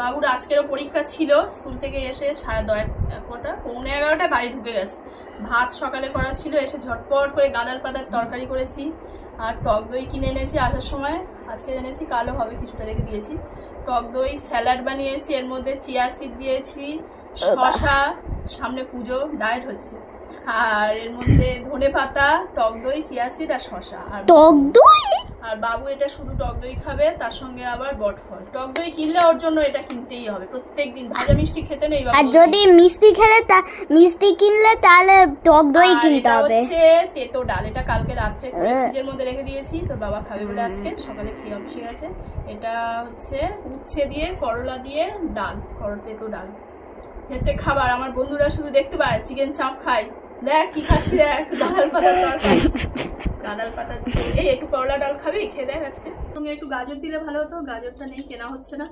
বাবুর আজকেরও পরীক্ষা ছিল স্কুল থেকে এসে সাড়ে দশ কটা পৌনে এগারোটায় বাড়ি ঢুকে গেছে। ভাত সকালে করা ছিল এসে ঝটপট করে গাদার পাতার তরকারি করেছি আর টক দই কিনে এনেছি আসার সময়। আজকে এনেছি কালো হবে কিছুটা রেখে দিয়েছি। টক দই স্যালাড বানিয়েছি এর মধ্যে চিয়া সিড দিয়েছি শশা সামনে পুজো ডায়েট হচ্ছে। আর এর মধ্যে ধনে পাতা টক দই চিয়া সিড আর শশা আর টক দই? আর বাবু এটা শুধু টক দই খাবে তার সঙ্গে আবার বটফল টক দই কিনলে ওর জন্য এটা কিনতেই হবে। প্রত্যেকদিন ভাজা মিষ্টি খেতে নেই বাবু। আর যদি মিষ্টি খেলে তা মিষ্টি কিনলে তাহলে টক দই কিনতে হবে। হচ্ছে তেতো ডাল। এটা কালকে রাত্রে। ফ্রিজের মধ্যে রেখে দিয়েছি তোর বাবা খাবে বলে আজকে সকালে খেয়ে অফিসে গেছে। এটা হচ্ছে উচ্ছে দিয়ে করলা দিয়ে ডাল তেতো ডাল। হচ্ছে খাবার, আমার বন্ধুরা শুধু দেখতে পায়, চিকেন চাপ খায়। দেখ কি খাচ্ছি, দেখ গাঁদাল পাতার তরকারি। গাঁদাল পাতার এই একটু করলা ডাল খাবি, খেয়ে দেখ আজকে। সঙ্গে একটু গাজর দিলে ভালো হতো, গাজরটা নেই, কেনা হচ্ছে না।